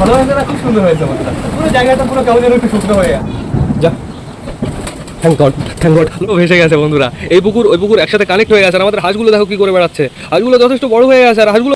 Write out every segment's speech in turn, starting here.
ভালো হয়েছে না? খুব সুন্দর হয়েছে জায়গাটা একটু হয়ে যা। ভেসে বন্ধুরা। এই পুকুর, ওই পুকুর একসাথে কানেক্ট হয়ে গেছে। আর আমাদের হাঁসগুলো দেখো কি করে বেড়াচ্ছে। হাঁসগুলো যথেষ্ট বড় হয়ে গেছে। আর হাঁসগুলো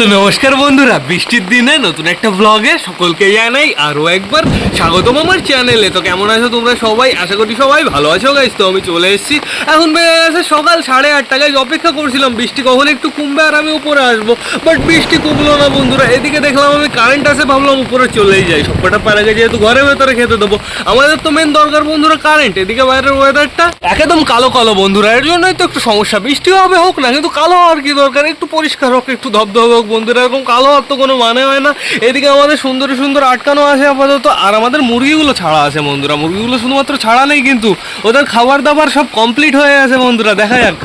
তো নমস্কার বন্ধুরা, বৃষ্টির দিনে নতুন একটা ব্লগে সকলকে জানাই আরও একবার স্বাগতম আমার চ্যানেলে তো কেমন আছো তোমরা সবাই? আশা করি সবাই ভালো আছো গাইজ তো আমি চলে এসেছি। এখন বেড়ে গেছে সকাল সাড়ে আটটা। গাইজ অপেক্ষা করছিলাম বৃষ্টি কখন একটু কমবে আর আমি উপরে আসব। বাট বৃষ্টি কমলো না বন্ধুরা। এদিকে দেখলাম আমি কারেন্ট আছে, ভাবলাম উপরে চলেই যাই। সবকটা পাড়াকে যেহেতু ঘরের ভেতরে খেতে দেবো। আমাদের তো মেন দরকার বন্ধুরা কারেন্ট এদিকে বাইরের ওয়েদারটা একদম কালো কালো বন্ধুরা। এর জন্যই তো একটু সমস্যা। বৃষ্টি হবে হোক না, কিন্তু কালো হওয়ার কি দরকার? একটু পরিষ্কার হোক, একটু ধবধবে হোক। বন্ধুরা, এরকম কালো হওয়ার তো কোনো মানে হয় না। এদিকে আমাদের সুন্দর সুন্দর আটকানো আছে আপাতত, আর আমাদের মুরগিগুলো ছাড়া আছে বন্ধুরা। মুরগিগুলো শুধুমাত্র ছাড়া নেই কিন্তু ওদের খাবার দাবার সব কমপ্লিট হয়ে আছে বন্ধুরা, দেখা যাক।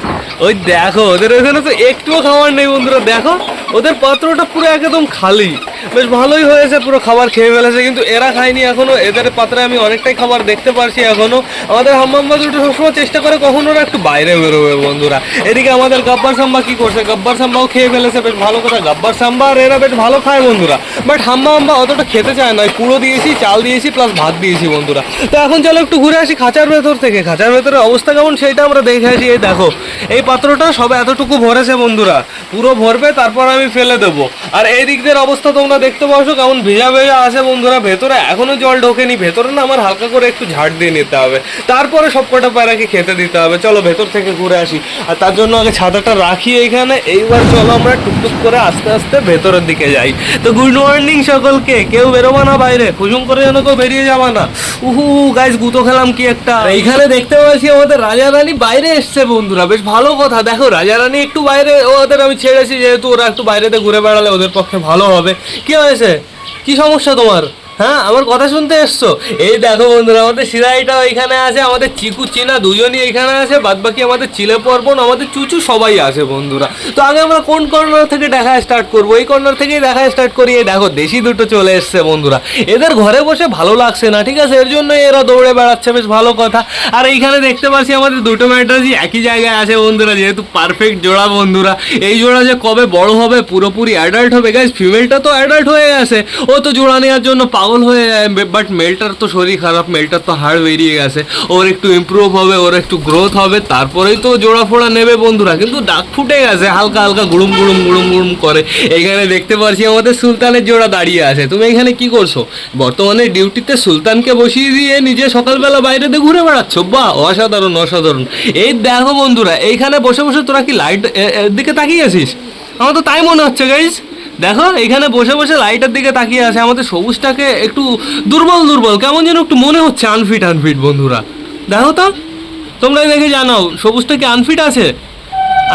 ওই দেখো, ওদের ওইখানে তো একটুও খাবার নেই বন্ধুরা, দেখো। ওদের পাত্রটা পুরো একদম খালি। বেশ ভালোই হয়েছে, পুরো খাবার খেয়ে ফেলেছে, কিন্তু এরা খায়নি এখনও। এদের পাত্রে আমি অনেকটাই খাবার দেখতে পারছি এখনও। আমাদের হাম্মাম্বা দুটো সবসময় চেষ্টা করে কখন ওরা একটু বাইরে বেরোবে, বন্ধুরা। এদিকে আমাদের গাব্বার সাম্বা কি করছে? গাব্বার সাম্বাও খেয়ে ফেলেছে, বেশ ভালো কথা। গাব্বার সাম্বা আর এরা বেশ ভালো খায়, বন্ধুরা। বাট হাম্বা হাম্বা অতটা খেতে চায় না কুড়ো দিয়েছি, চাল দিয়েছি প্লাস ভাত দিয়েছি, বন্ধুরা। তো এখন চলো একটু ঘুরে আসি খাঁচার ভেতর থেকে। খাঁচার ভেতরে অবস্থা কেমন সেটা আমরা দেখে আসি। এই দেখো, এই পাত্রটা সবে এতটুকু ভরেছে, বন্ধুরা। পুরো ভরবে, তারপর আমি ফেলে দেবো। আর এই দিক দিয়ে অবস্থা তোমরা দেখতে পাচ্ছ কেমন ভেজা ভেজা আছে বন্ধুরা। ভেতরে এখনও জল ঢোকেনি, ভেতরে না আমার হালকা করে একটু ঝাড় দিয়ে নিতে হবে। তারপরে সব কটা পায়রাকে খেতে দিতে হবে। চলো ভেতর থেকে ঘুরে আসি। আর তার জন্য আগে ছাতাটা রাখি এইখানে। এইবার চলো আমরা টুকটুক করে আস্তে আস্তে ভেতরের দিকে যাই। তো গুড মর্নিং সকলকে। কেউ বেরোবা না বাইরে। খুজুম করে যেন কেউ বেরিয়ে যাবা না। উহু গাইজ গুতো খেলাম কি একটা। এইখানে দেখতে পাচ্ছি আমাদের রাজা রানী বাইরে এসছে বন্ধুরা। বেশ ভালো কথা। দেখো, রাজা রানী একটু বাইরে, ওদের আমি ছেড়েছি যেহেতু ওরা একটু বাইরেতে ঘুরে বেড়ালে ওদের পক্ষে ভালো হবে। কি হয়েছে? কি সমস্যা তোমার? হ্যাঁ আমার কথা শুনতে এসছো। এই দেখো বন্ধুরা, আমাদের সিরাইটা এখানে আছে, আমাদের চিকু চিনা দুজনই এখানে আছে বাদ বাকি আমাদের চিলে পর্বন আমাদের চুচু সবাই আছে বন্ধুরা। তো আগে আমরা কোন কর্নার থেকে দেখা স্টার্ট করব? এই কর্নার থেকেই দেখা স্টার্ট করি, এই দেখো দেশি দুটো চলে এসছে বন্ধুরা। এদের ঘরে বসে ভালো লাগছে না, ঠিক আছে? এর জন্য এরা দৌড়ে বেড়াচ্ছে, বেশ ভালো কথা। আর এইখানে দেখতে পাচ্ছি আমাদের দুটো ম্যাটার্জি একই জায়গায় আছে বন্ধুরা, যেহেতু পারফেক্ট জোড়া বন্ধুরা। এই জোড়া যে কবে বড় হবে, পুরোপুরি অ্যাডাল্ট হবে। গাইজ ফিমেলটা তো অ্যাডাল্ট হয়ে গেছে। ও তো জোড়া নেওয়ার জন্য পাগল হয়ে যায় বাট মেলটার তো শরীর খারাপ মেলটার তো হাড় বেরিয়ে গেছে। ওর একটু ইমপ্রুভ হবে, ওর একটু গ্রোথ হবে, তারপরেই তো জোড়া ফোড়া নেবে বন্ধুরা। কিন্তু ডাক ফুটে গেছে, হালকা হালকা গুড়ুম গুড়ুম গুড়ুম গুড়ুম করে। এখানে দেখতে পাচ্ছি আমাদের সুলতানের জোড়া দাঁড়িয়ে আছে। তুমি এখানে কি করছ? বর্তমানে ডিউটিতে সুলতানকে বসিয়ে দিয়ে নিজে সকালবেলা বাইরেতে ঘুরে বেড়াচ্ছ? বাহ, অসাধারণ অসাধারণ। এই দেখো বন্ধুরা, এইখানে বসে বসে তোরা কি লাইট দিকে তাকিয়ে আছিস? আমার তো তাই মনে হচ্ছে গাইজ দেখো, এখানে বসে বসে লাইটের দিকে তাকিয়ে আছে, আমাদের সবুজটাকে একটু দুর্বল দুর্বল, কেমন যেন একটু মনে হচ্ছে আনফিট আনফিট বন্ধুরা। দেখো তো তোমরা দেখে জানাও, সবুজটা কি আনফিট আছে?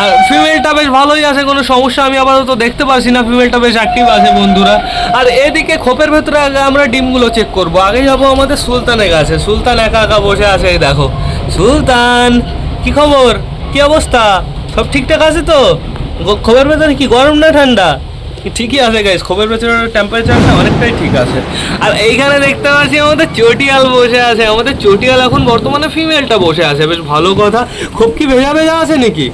আর ফিমেলটা বেশ ভালোই আছে, কোনো সমস্যা, আমি আপাতত দেখতে পাচ্ছি না ফিমেলটা বেশ অ্যাক্টিভ আছে বন্ধুরা। আর এদিকে খোপের ভেতরে আগে আমরা ডিমগুলো চেক করব, আগে যাব আমাদের সুলতানের কাছে। সুলতান একা একা বসে আছে, এই দেখো। সুলতান, কি খবর? কি অবস্থা? সব ঠিকঠাক আছে তো? খোপের ভেতরে কি গরম না ঠান্ডা? ঠিকই আছে গাইস খোপের ভেতরে টেম্পারেচারটা অনেকটাই ঠিক আছে। আর এইখানে দেখতে পাচ্ছি আমাদের চটিয়াল বসে আছে। আমাদের চটিয়াল এখন বর্তমানে ফিমেলটা বসে আছে। বেশ ভালো কথা। খুব কি ভেজা ভেজা আছে নাকি?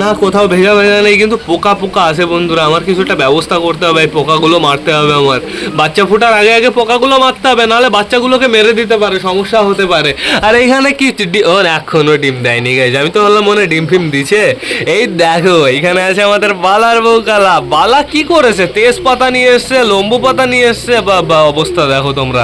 না কোথাও ভেজা ভেজা নেই কিন্তু পোকা পোকা আছে বন্ধুরা। আমার কিছু একটা ব্যবস্থা করতে হবে এই পোকাগুলো মারতে হবে আমার। বাচ্চা ফোটার আগে আগে পোকাগুলো মারতে হবে নাহলে বাচ্চাগুলোকে মেরে দিতে পারে সমস্যা হতে পারে। আর এইখানে কি ও না, এখনও ডিম দেয়নি গাইজ আমি তো বললাম মনে ডিম ফিম দিছে। এই দেখো এখানে আছে আমাদের বালার বউ কালা। বালা কি করেছে? তেজপাতা নিয়ে এসছে লম্বু পাতা নিয়ে এসছে। বা অবস্থা দেখো তোমরা।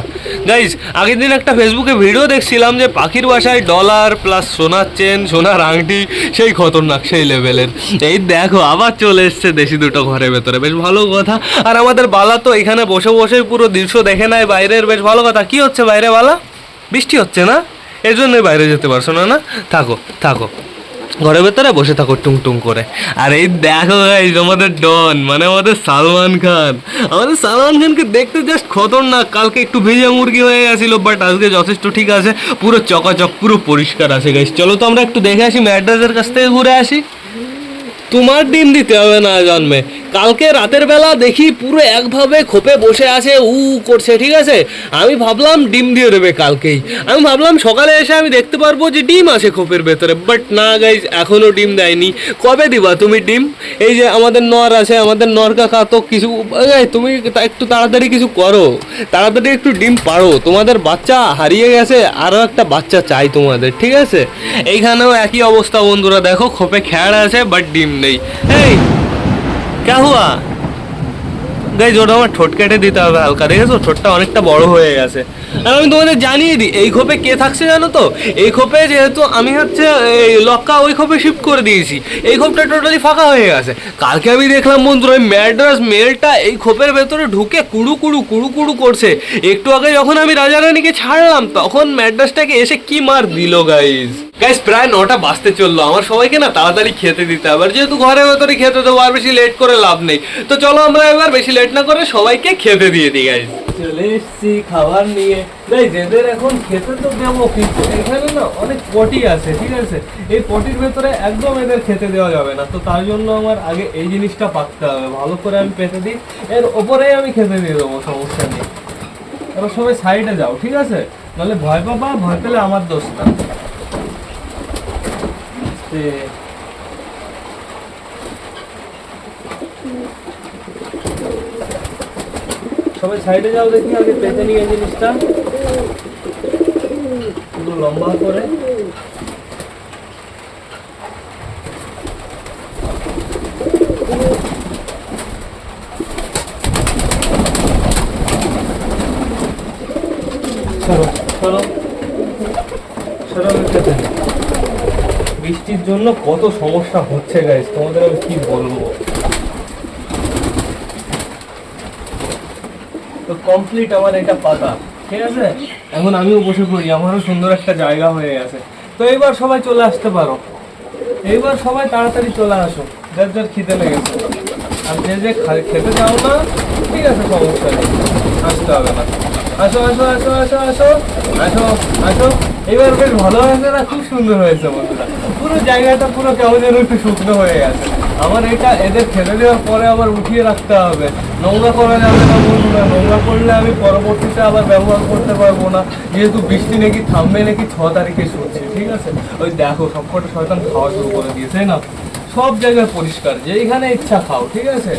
গাইজ আগের দিন একটা ফেসবুকে ভিডিও দেখছিলাম যে পাখির বাসায় ডলার প্লাস সোনার চেন সোনার আংটি সেই খতরনাক সেই লেভেলের। এই দেখো, আবার চলে এসছে দেশি দুটো ঘরের ভেতরে। বেশ ভালো কথা। আর আমাদের বালা তো এখানে বসে বসে পুরো দৃশ্য দেখে নেয় বাইরের। বেশ ভালো কথা। কি হচ্ছে বাইরে বালা? বৃষ্টি হচ্ছে না? এর জন্যই বাইরে যেতে পারছ না না? থাকো থাকো। ঘরের ভেতরে বসে থাকো টুং টুং করে। আর এই দেখো গাইজ আমাদের ডন মানে আমাদের সালমান খান। আমাদের সালমান খানকে দেখতে জাস্ট খতরনাক। কালকে একটু ভেজা মুরগি হয়ে গেছিল বাট আজকে যথেষ্ট ঠিক আছে। পুরো চকাচক, পুরো পরিষ্কার আছে গাইজ চলো তো আমরা একটু দেখে আসি ম্যাড্রাসের কাছ থেকে ঘুরে আসি। তোমার ডিম দিতে হবে না জন্মে। কালকে রাতের বেলা দেখি পুরো একভাবে খোপে বসে আছে, উ করছে, ঠিক আছে? আমি ভাবলাম ডিম দিয়ে দেবে কালকেই। আমি ভাবলাম সকালে এসে আমি দেখতে পারব যে ডিম আছে খোপের ভেতরে বাট না গাইজ এখনও ডিম দেয়নি। কবে দিবা তুমি ডিম? এই যে আমাদের নর আছে, আমাদের নর কাকা তো কিছু তুমি একটু তাড়াতাড়ি কিছু করো। তাড়াতাড়ি একটু ডিম পারো তোমাদের বাচ্চা হারিয়ে গেছে, আরও একটা বাচ্চা চাই তোমাদের, ঠিক আছে? এইখানেও একই অবস্থা বন্ধুরা, দেখো খোপে খ্যাড় আছে বাট ডিম নেই। এই কে হুয়া গাইজ ওটা আমার ঠোঁট কেটে দিতে হবে হালকা দেখেছ ঠোঁটটা অনেকটা বড় হয়ে গেছে। আর আমি তোমাদের জানিয়ে দিই, এই খোপে কে থাকছে জানো তো? এই খোপে যেহেতু আমি হচ্ছে, এই লক্কা ওই খোপে শিফট করে দিয়েছি। এই খোপটা টোটালি ফাঁকা হয়ে গেছে। কালকে আমি দেখলাম বন্ধুরা, ওই ম্যাড্রাস মেলটা এই খোপের ভেতরে ঢুকে কুড়ু কুড়ু কুড়ু কুড়ু করছে। একটু আগে যখন আমি রাজা রানীকে ছাড়লাম, তখন ম্যাড্রাসটাকে এসে কি মার দিল গাইজ গাইজ প্রায় নটা বাজতে চলল। আমার সবাইকে না তাড়াতাড়ি খেতে দিতে হবে। যেহেতু ঘরের ভেতরে খেতে দেবো, আর বেশি লেট করে লাভ নেই। তো চলো আমরা এবার বেশি লেট না করে সবাইকে খেতে দিয়ে দিই গাইজ চলে এসছি খাবার নিয়ে। গাইজ এদের এখন খেতে তো দেবো, কিন্তু এখানে না অনেক পটি আছে, ঠিক আছে? এই পটির ভেতরে একদম এদের খেতে দেওয়া যাবে না। তো তার জন্য আমার আগে এই জিনিসটা পাকতে হবে। ভালো করে আমি পেতে দিই। এর ওপরেই আমি খেতে দিয়ে দেবো, সমস্যা নেই। এবার সবাই সাইডে যাও, ঠিক আছে? নাহলে ভয় পাবা, ভয় পেলে আমার দোষ না। আস্তে। সবাই সাইডে যাও দেখি আগে পেতে নিয়ে জিনিসটা একটু লম্বা করে সরো সরো সরো আমি পেতে নিই। বৃষ্টির জন্য কত সমস্যা হচ্ছে গাইস তোমাদের আমি কি বলব? তো কমপ্লিট আমার এটা পাতা, ঠিক আছে? এখন আমিও বসে পড়ি, আমারও সুন্দর একটা জায়গা হয়ে গেছে। তো এইবার সবাই চলে আসতে পারো। এইবার সবাই তাড়াতাড়ি চলে আসো, যার যার খিদে লেগেছে। আর যে যে খেতে চাও না, ঠিক আছে, সমস্যা নেই। আসতে হবে না। আসো আসো আসো আসো আসো আসো আসো। এবার বেশ ভালো হয়েছে না? খুব সুন্দর হয়েছে বন্ধুরা। পুরো জায়গাটা পুরো কেমন যেন একটু শুকনো হয়ে গেছে। আমার এটা এদের ফেলে দেওয়ার পরে আবার উঠিয়ে রাখতে হবে। নোংরা করা যাবে না বন্ধুরা, নোংরা করলে আমি পরবর্তীতে আবার ব্যবহার করতে পারব না। যেহেতু বৃষ্টি নাকি থামবে নাকি ছ তারিখে শুনছি, ঠিক আছে? ওই দেখো, সবকটা শয়তান খাওয়া শুরু করে দিয়েছে না? সব জায়গায় পরিষ্কার, যেইখানে ইচ্ছা খাও, ঠিক আছে?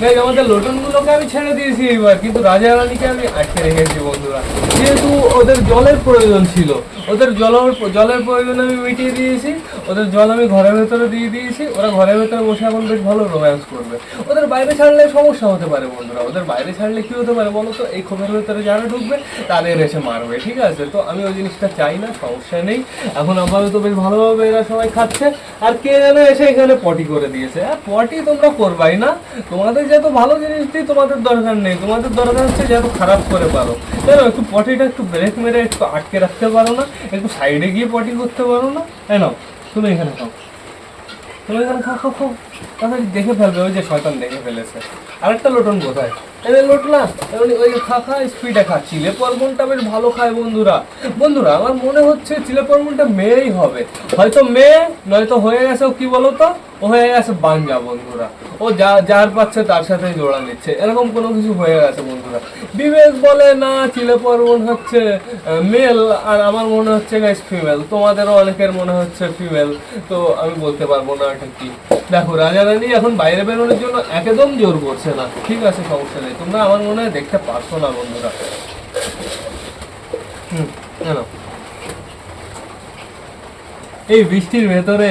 গাইজ আমাদের লোটনগুলোকে আমি ছেড়ে দিয়েছি এইবার, কিন্তু রাজা রানীকে আমি আটকে রেখেছি বন্ধুরা। যেহেতু ওদের জলের প্রয়োজন ছিল, ওদের জল জলের প্রয়োজন আমি মিটিয়ে দিয়েছি, ওদের জল আমি ঘরের ভেতরে দিয়ে দিয়েছি, ওরা ঘরের ভেতরে বসে এখন বেশ ভালো রোম্যান্স করবে। ওদের বাইরে ছাড়লে সমস্যা হতে পারে বন্ধুরা, ওদের বাইরে ছাড়লে কী হতে পারে বলো তো? এই খোপের ভেতরে যারা ঢুকবে, তাদের এসে মারবে, ঠিক আছে? তো আমি ওই জিনিসটা চাই না, সমস্যা নেই। এখন আপাতত বেশ ভালোভাবে এরা সবাই খাচ্ছে। আর কে যেন এসে এখানে পটি করে দিয়েছে। আর পটি তোমরা করবাই না। তোমাদের যত ভালো জিনিস দিই, তোমাদের দরকার নেই। তোমাদের দরকার হচ্ছে যত খারাপ করে পারো। জানো একটু পটিটা একটু ব্রেক মেরে একটু আটকে রাখতে পারো না, একটু সাইডে গিয়ে পটি করতে পারো না। তাই না তুমি এখানে খাও। তুমি এখানে খাও খাও খাও। তাহলে দেখে ফেলবে, ওই যে শয়তান দেখে ফেলেছে। আরেকটা লোটন কোথায়? এদের লোট না ওই খা স্পিডে খা, চিলে পর্বনটা বেশ ভালো খায় বন্ধুরা। বন্ধুরা, আমার মনে হচ্ছে চিলে পর্বনটা মেয়েই হবে। হয়তো মেয়ে, নয়তো হয়ে গেছে ও কি বলতো? ও হয়ে গেছে বাঞ্জা বন্ধুরা। ও যা, যার পাচ্ছে তার সাথে জোড়া নিচ্ছে। এরকম কোনো কিছু হয়ে গেছে বন্ধুরা। বিবেক বলে, না, চিলে পর্বন হচ্ছে মেল আর আমার মনে হচ্ছে গাইস ফিমেল তোমাদেরও অনেকের মনে হচ্ছে ফিমেল তো আমি বলতে পারব না এটা কি। দেখো রাজা রানী এখন বাইরে বেরোনোর জন্য একদম জোর করছে না। ঠিক আছে, সমস্যা নেই। তোমরা আমার মনে হয় দেখতে পারছ না বন্ধুরা। এই বৃষ্টির ভেতরে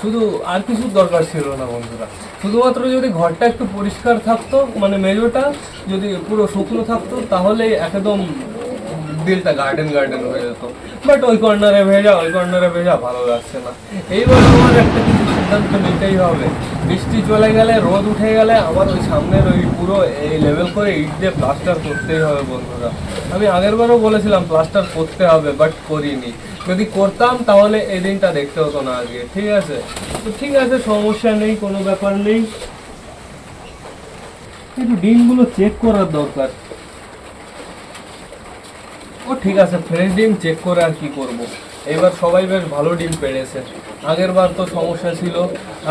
শুধু আর কিছু দরকার ছিল না বন্ধুরা। শুধুমাত্র যদি ঘরটা একটু পরিষ্কার থাকতো মানে মেজোটা যদি পুরো শুকনো থাকতো, তাহলে একদম দিলটা গার্ডেন গার্ডেন হয়ে যেত। বাট ওই কর্নারে ভেজা, ওই কর্নারে ভেজা, ভালো লাগছে না। এইবার আমার একটা কিছু সিদ্ধান্ত নিতেই হবে। বৃষ্টি চলে গেলে, রোদ উঠে গেলে আমার ওই সামনের ওই পুরো এই লেভেল করে ইট দিয়ে প্লাস্টার করতেই হবে বন্ধুরা। আমি আগের বারও বলেছিলাম প্লাস্টার করতে হবে বাট করিনি। যদি করতাম তাহলে এই দিনটা দেখতে হতো না আজকে, ঠিক আছে? তো ঠিক আছে, সমস্যা নেই, কোনো ব্যাপার নেই। কিন্তু ডিমগুলো চেক করার দরকার। ও ঠিক আছে ফ্রেশ ডিম চেক করে আর কি করব। এবার সবাই বেশ ভালো ডিম পেড়েছে। আগের বার তো সমস্যা ছিল।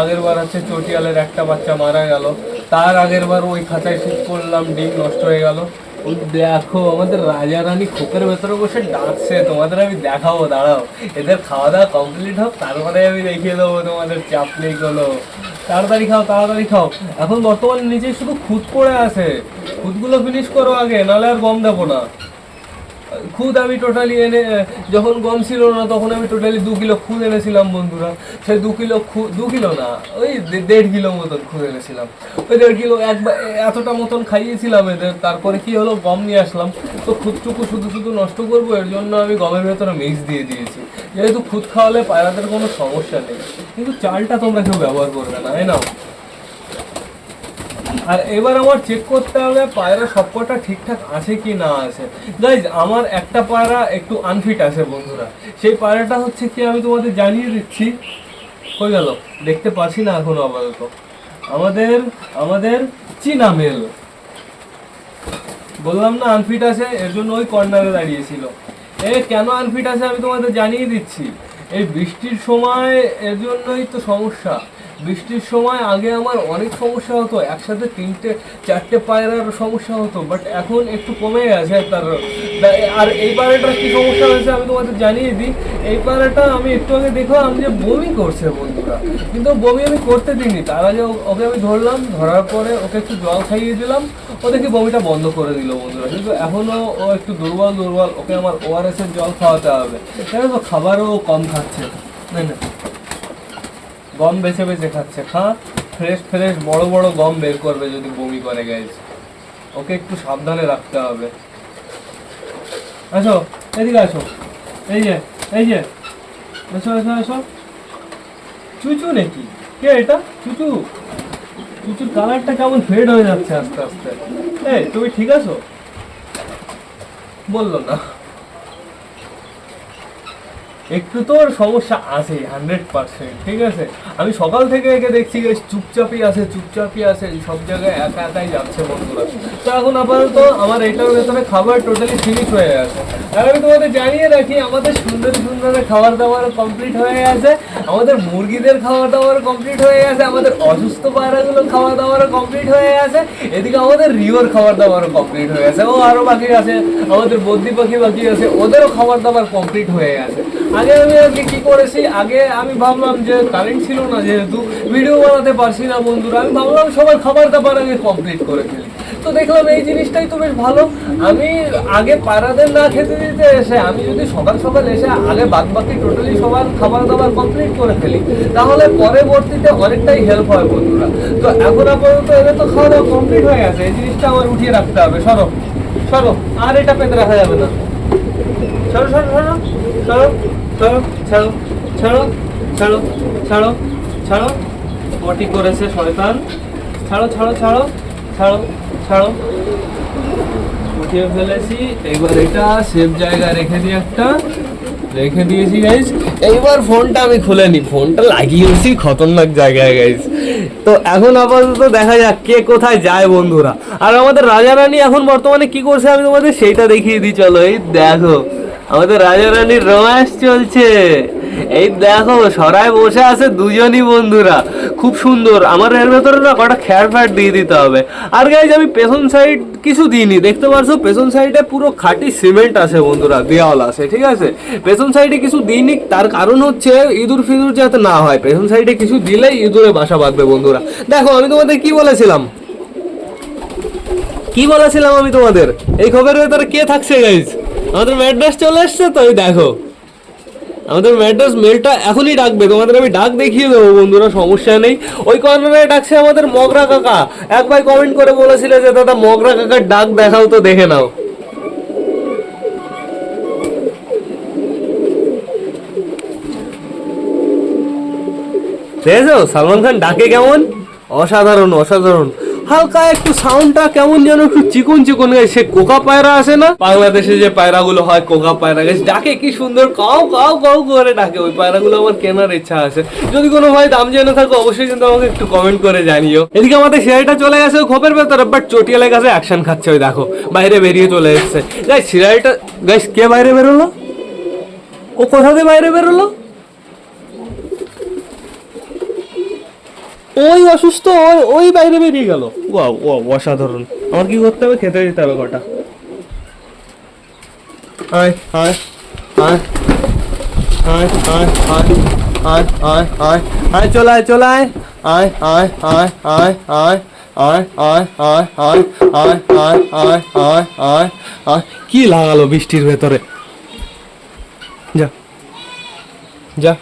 আগের বার হচ্ছে চটিয়ালের একটা বাচ্চা মারা গেল। তার আগের বার ওই খাঁচায় ঠিক করলাম, ডিম নষ্ট হয়ে গেল। ওই দেখো, আমাদের রাজা রানী খোপের ভেতরে বসে ডাকছে। তোমাদের আমি দেখাবো, দাঁড়াও। এদের খাওয়া দাওয়া কমপ্লিট হোক, তারপরে আমি দেখিয়ে দেবো তোমাদের চাপ নেই কোনো তাড়াতাড়ি খাও তাড়াতাড়ি খাও। এখন বর্তমানে নিচে শুধু খুদ পড়ে আছে। খুদগুলো ফিনিশ করো আগে, নাহলে আর গম দেবো না। খুদ আমি টোটালি এনে, যখন গম ছিল না, তখন আমি টোটালি দু কিলো খুদ এনেছিলাম বন্ধুরা। সেই দু কিলো দু কিলো না, ওই দেড় কিলো মতন খুদ এনেছিলাম। ওই দেড় কিলো একবার এতটা মতন খাইয়েছিলাম এদের, তারপরে কি হলো, গম নিয়ে আসলাম। তো খুদটুকু শুধু শুধু নষ্ট করব, এর জন্য আমি গমের ভেতরে মিক্স দিয়ে দিয়েছি। যেহেতু খুদ খাওয়ালে পায়রাদের কোনো সমস্যা নেই। কিন্তু চালটা তোমরা কেউ ব্যবহার করবে না, তাই না? আর এবার আমার চেক করতে হবে পায়রা সবকটা ঠিকঠাক আছে কি না আছে। গাইজ আমার একটা পায়রা একটু আনফিট আছে বন্ধুরা। সেই পায়রাটা হচ্ছে কি আমি তোমাদের জানিয়ে দিচ্ছি। হয়ে গেল। দেখতে পাচ্ছি না এখনও আপাতত। আমাদের আমাদের চীনা মেল বললাম না আনফিট আছে, এর জন্য ওই কর্নারে দাঁড়িয়েছিল। এ, কেন আনফিট আছে আমি তোমাদের জানিয়ে দিচ্ছি। এই বৃষ্টির সময় এর জন্যই তো সমস্যা। বৃষ্টির সময় আগে আমার অনেক সমস্যা হতো, একসাথে তিনটে, চারটে পায়রার সমস্যা হতো বাট এখন একটু কমে গেছে তার। আর এই পায়রাটার কি সমস্যা হয়েছে আমি তোমাদের জানিয়ে দিই। এই পায়রাটা আমি একটু আগে দেখলাম যে বমি করছে বন্ধুরা, কিন্তু বমি আমি করতে দিইনি। তার আগে ওকে আমি ধরলাম, ধরার পরে ওকে একটু জল খাইয়ে দিলাম, ও দেখি বমিটা বন্ধ করে দিল বন্ধুরা। কিন্তু এখনও ও একটু দুর্বল দুর্বল, ওকে আমার ওআরএস এর জল খাওয়াতে হবে। জানো তো খাবারও কম খাচ্ছে। না না? গম বেছে বেছে খাচ্ছে। খা ফ্রেশ ফ্রেশ বড় বড় গম বের করবে যদি বমি করে গেছে ওকে একটু সাবধানে রাখতে হবে। আসো, এদিকে আসো। এই যে এই যে। আসো আসো আসো চুচু নাকি? কে এটা? চুচু? চুচুর কালারটা কেমন ফেড হয়ে যাচ্ছে আস্তে আস্তে। এই, তুমি ঠিক আছো? বলল না। একটু তো ওর সমস্যা আছে হান্ড্রেড পার্সেন্ট ঠিক আছে? আমি সকাল থেকে একে দেখছি চুপচাপই আছে চুপচাপই আছে সব জায়গায় একা একাই যাচ্ছে বন্ধুরা। তো এখন আপাতত আমার এটার ভেতরে খাবার টোটালি ফিনিশ হয়ে গেছে। আর আমি তোমাদের জানিয়ে রাখি, আমাদের সুন্দর সুন্দর খাবার দাবার কমপ্লিট হয়ে গেছে, আমাদের মুরগিদের খাওয়া দাওয়ার কমপ্লিট হয়ে গেছে, আমাদের অসুস্থ পায়রাগুলো খাওয়া দাওয়ার কমপ্লিট হয়ে গেছে, এদিকে আমাদের রিওর খাবার দাবার কমপ্লিট হয়ে গেছে। ও আরও বাকি আছে, আমাদের বদ্রি পাখি বাকি আছে, ওদেরও খাবার দাবার কমপ্লিট হয়ে গেছে। আগে আমি আজকে কি করেছি? আগে আমি ভাবলাম যে কারেন্ট ছিল না যেহেতু ভিডিও বানাতে পারছি না বন্ধুরা, আমি ভাবলাম সবার খাবার দাবার আগে কমপ্লিট করে ফেলি। তো দেখলাম এই জিনিসটাই তো বেশ ভালো। আমি আগে পাড়াদের না খেতে দিতে এসে, আমি যদি সকাল সকাল এসে আগে বাদ বাকি টোটালি সবার খাবার দাবার কমপ্লিট করে ফেলি, তাহলে পরবর্তীতে অনেকটাই হেল্প হয় বন্ধুরা। তো এখন আপাতত এদের তো খাওয়া দাওয়া কমপ্লিট হয়ে গেছে, এই জিনিসটা আমার উঠিয়ে রাখতে হবে। সরো সরো, আর এটা পেতে রাখা যাবে না। ছাড়ো সরো ছাড়ো ছাড়ো ছাড়ো ছাড়ো ছাড়ো ছাড়ো ছাড়ো ছাড়ো। পটি করেছে শয়তান। ছাড়ো ছাড়ো ছাড়ো ছাড়ো ছাড়ো। উঠিয়ে ফেলেছি। এবার এটা সেফ জায়গায় রেখে দিই একটা। রেখে দিয়েছি গাইজ এইবার ফোনটা আমি খুলে নি। ফোনটা লাগিয়েছি, খতরনাক জায়গায় গাইজ তো এখন আপাতত দেখা যাক কে কোথায় যায়, বন্ধুরা। আর আমাদের রাজা রানী এখন বর্তমানে কি করছে আমি তোমাদের সেইটা দেখিয়ে দিই। চলো, এই দেখো। আমাদের রাজা রানীর রোম্যান্স চলছে। এই দেখো, সরায় বসে আছে দুজনই বন্ধুরা। খুব সুন্দর। আমার এর ভেতরে না কটা খ্যার ফ্যাট দিয়ে দিতে হবে। আর গাইজ আমি পেছন সাইড কিছু দিইনি। দেখতে পারছ, পেছন সাইডে পুরো খাঁটি সিমেন্ট আছে বন্ধুরা দেওয়াল আছে, ঠিক আছে? পেছন সাইডে কিছু দিইনি, তার কারণ হচ্ছে ইঁদুর ফিদুর যাতে না হয়। পেছন সাইডে কিছু দিলেই ইঁদুরে বাসা বাঁধবে বন্ধুরা। দেখো, আমি তোমাদের কি বলেছিলাম? কি বলেছিলাম আমি তোমাদের? এই খবরের ভেতরে কে থাকছে গাইজ আমাদের ম্যাড্রাস চলে এসছে তো, এই দেখো। আমাদের ম্যাড্রাস মেলটা এখনই ডাকবে, তোমাদের আমি ডাক দেখিয়ে দেবো, বন্ধুরা, সমস্যা নেই। ওই কর্নারে ডাকছে আমাদের মগরা কাকা। এক ভাই কমেন্ট করে বলেছিল যে, দাদা, মগরা কাকার ডাক দেখাও তো, দেখে নাও। দেখেছ? সালমান খান ডাকে কেমন? অসাধারণ অসাধারণ। হালকা একটু সাউন্ডটা কেমন যেন একটু চিকন চিকন গাছ সে কোকা পায়রা আসে না? বাংলাদেশে যে পায়রাগুলো হয়, কোকা পায়রা গাছ, ডাকে কি সুন্দর, কাউ কাউ কাউ করে ডাকে। ওই পায়রাগুলো আমার কেনার ইচ্ছা আছে। যদি কোনো ভাই দাম জেনে থাকো, অবশ্যই কিন্তু আমাকে একটু কমেন্ট করে জানিও। এদিকে আমাদের সিরাইটা চলে গেছে খোপের ভেতরে বাট চটিয়ালের কাছে অ্যাকশন খাচ্ছে ওই দেখো, বাইরে বেরিয়ে চলে এসছে। গাছ সিরাইটা গাছ কে বাইরে বেরোলো? ও কোথা দিয়ে বাইরে বেরোলো? ওই অসুস্থ ওই ওই বাইরে বেরিয়ে গেল ওয়াও ও অসাধারণ আমার কি করতে হবে খেতে দিতে হবে কটা আয় আয় আয় আয় আয় আয় আয় আয় আয় আয় আয় আয় আয় কি লাগালো বৃষ্টির ভেতরে যা যা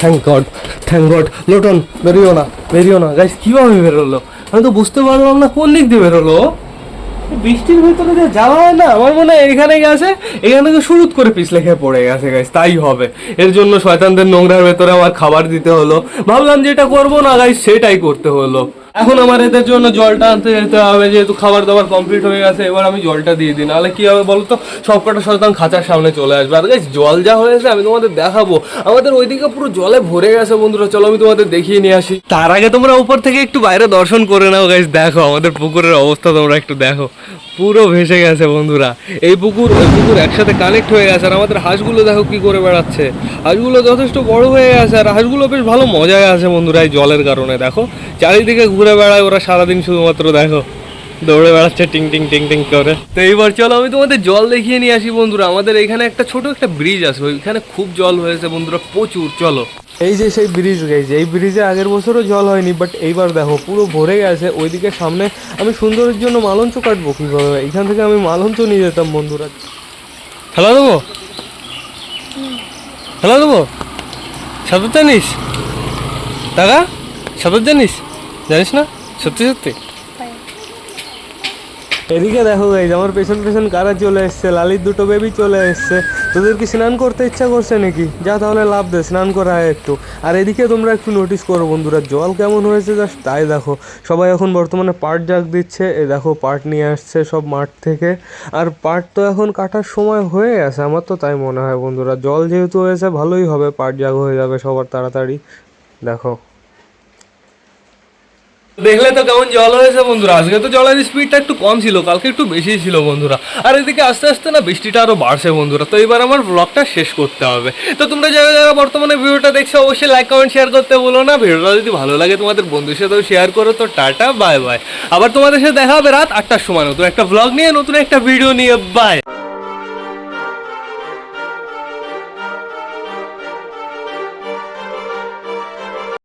thank God thank God Lotan বেরিও না বেরিও না। গাইস কীভাবে বেরোলো? আমি তো বুঝতে পারলাম না কোন দিক দিয়ে বেরোলো। বৃষ্টির ভিতরে যে যাওয়া হয় না, আমার মনে হয় এখানে গেছে, এখানে তো শুরু করে পিছলে খেয়ে পড়ে গেছে গাইস তাই হবে। এর জন্য শয়তানদের নোংরার ভেতরে আমার খাবার দিতে হলো। ভাবলাম যেটা করব না গাইস সেটাই করতে হলো। এখন আমার এদের জন্য জলটা আনতে যেতে হবে, যেহেতু খাবার দাবার কমপ্লিট হয়ে গেছে, এবার আমি জলটা দিয়ে দিই। নাহলে কি হবে বলতো? সবকটা সচেতন খাঁচার সামনে চলে আসবে। আর গাইস জল যা হয়েছে আমি তোমাদের দেখাবো। আমাদের ওইদিকে পুরো জলে ভরে গেছে বন্ধুরা, চলো আমি তোমাদের দেখিয়ে নিয়ে আসি। তার আগে তোমরা উপর থেকে একটু বাইরে দর্শন করে নাও গাইস দেখো আমাদের পুকুরের অবস্থা তোমরা একটু দেখো। পুরো ভেসে গেছে বন্ধুরা। এই পুকুর ওই পুকুর একসাথে কানেক্ট হয়ে গেছে, আর আমাদের হাঁসগুলো দেখো কি করে বেড়াচ্ছে। হাঁসগুলো যথেষ্ট বড় হয়ে গেছে, আর হাঁসগুলো বেশ ভালো মজায় আছে বন্ধুরা এই জলের কারণে, দেখো। চারিদিকে ঘুরে বেড়ায়, ওরা সারাদিন শুধুমাত্র, দেখো। দৌড়ে বেড়াচ্ছে, টিং টিং টিং টিং করে। তো এইবার চলো, আমি তোমাদের জল দেখিয়ে নিয়ে আসি বন্ধুরা। আমাদের এখানে একটা ছোট একটা ব্রিজ আছে, ওইখানে খুব জল হয়েছে বন্ধুরা, প্রচুর, চলো। এই যে সেই ব্রিজ গেছে এই ব্রিজে আগের বছরও জল হয়নি বাট এইবার দেখো পুরো ভরে গেছে। ওইদিকে সামনে আমি সুন্দরের জন্য মালঞ্চ কাটবো কীভাবে? এখান থেকে আমি মালঞ্চ নিয়ে যেতাম বন্ধুরা। খেলা দেবো? খেলা দেবো? সাঁতার জানিস? দাদা সাঁতার জানিস? জানিস না? সত্যি সত্যি? এদিকে দেখো গাইজ আমার পেছন পেছন কারা চলে এসছে? লালির দুটো বেবি চলে এসছে। তোদের কি স্নান করতে ইচ্ছা করছে নাকি? যা তাহলে লাভ দে, স্নান করা হয় একটু। আর এদিকে তোমরা একটু নোটিস করো বন্ধুরা, জল কেমন হয়েছে জাস্ট তাই দেখো। সবাই এখন বর্তমানে পাট জাগ দিচ্ছে, এ দেখো পাট নিয়ে আসছে সব মাঠ থেকে। আর পাট তো এখন কাটার সময় হয়ে গেছে, আমার তো তাই মনে হয় বন্ধুরা। জল যেহেতু হয়েছে, ভালোই হবে, পাট জাগ হয়ে যাবে সবার তাড়াতাড়ি। দেখো। দেখলে তো কেমন জল হয়েছে বন্ধুরা? আজকে তো জলের স্পিডটা একটু কম ছিল, কালকে একটু বেশি ছিল বন্ধুরা। আর এদিকে আস্তে আস্তে না বৃষ্টিটা আরও বাড়ছে বন্ধুরা। তো এবার আমার ব্লগটা শেষ করতে হবে। তো তোমরা যারা যারা বর্তমানে ভিডিওটা দেখছ, অবশ্যই লাইক কমেন্ট শেয়ার করতে বলো না। ভিডিওটা যদি ভালো লাগে তোমাদের বন্ধুর সাথেও শেয়ার করো। তো টাটা বাই বাই আবার তোমাদের সাথে দেখা হবে রাত আটটার সময় নতুন একটা ব্লগ নিয়ে, নতুন একটা ভিডিও নিয়ে। বাই